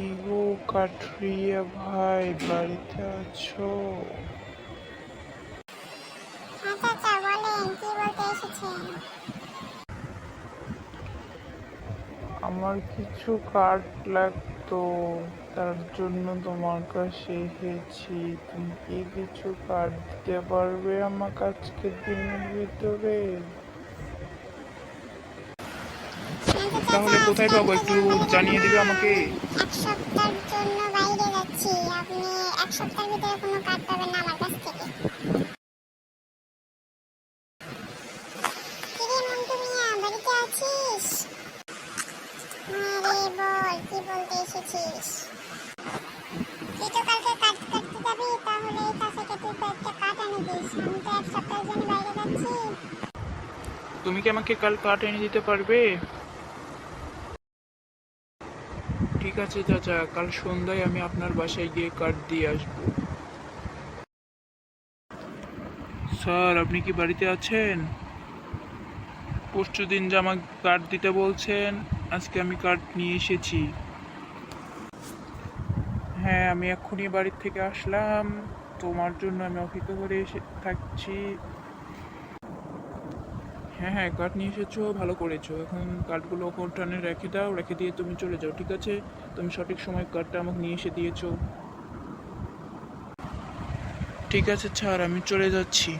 কি গো কাঠরিয়া ভাই বাড়িতে আছো? চাচা বলেন কি বলতে এসেছেন? আমার কিছু কাঠ লাগতো তার জন্য তোমার কাছে এসেছি। তুমি কি কিছু কাঠ দিতে পারবে আমার আজকের দিনের ভিতরে? তাহলে কোথায় পাবো? একটু জানিয়ে দিবে আমাকে। সপ্তাহের জন্য বাইরে যাচ্ছি। আপনি এক সপ্তাহের ভিতরে কোনো কাজ পাবেন না আমার কাছ থেকে। আছিস? হ্যাঁ রে বল, কি এসেছিস? তুই তো কালকে কাজ করতে যাবি, তাহলে এই কাছে তুই আমি তো এক সপ্তাহের জন্য বাইরে যাচ্ছি। তুমি কি আমাকে কাল কাঠ এনে দিতে পারবে? ঠিক আছে, চাচা। কাল সন্ধ্যায় আমি আপনার বাসায় গিয়ে কার্ড দিয়ে আসব। স্যার, আপনি কি বাড়িতে আছেন? পরশু দিন আমাকে কাঠ দিতে বলছেন, আজকে আমি কার্ড নিয়ে এসেছি। হ্যাঁ আমি এক্ষুনি বাড়ির থেকে আসলাম। তোমার জন্য আমি অপেক্ষা করে এসে থাকছি। হ্যাঁ হ্যাঁ কাঠ নিয়ে এসেছ, ভালো করেছ। এখন কাঠগুলো কোটানে রেখে দাও, রেখে দিয়ে তুমি চলে যাও, ঠিক আছে? তুমি সঠিক সময় কাঠটা আমাকে নিয়ে এসে দিয়েছ। ঠিক আছে, ছাড়, আমি চলে যাচ্ছি।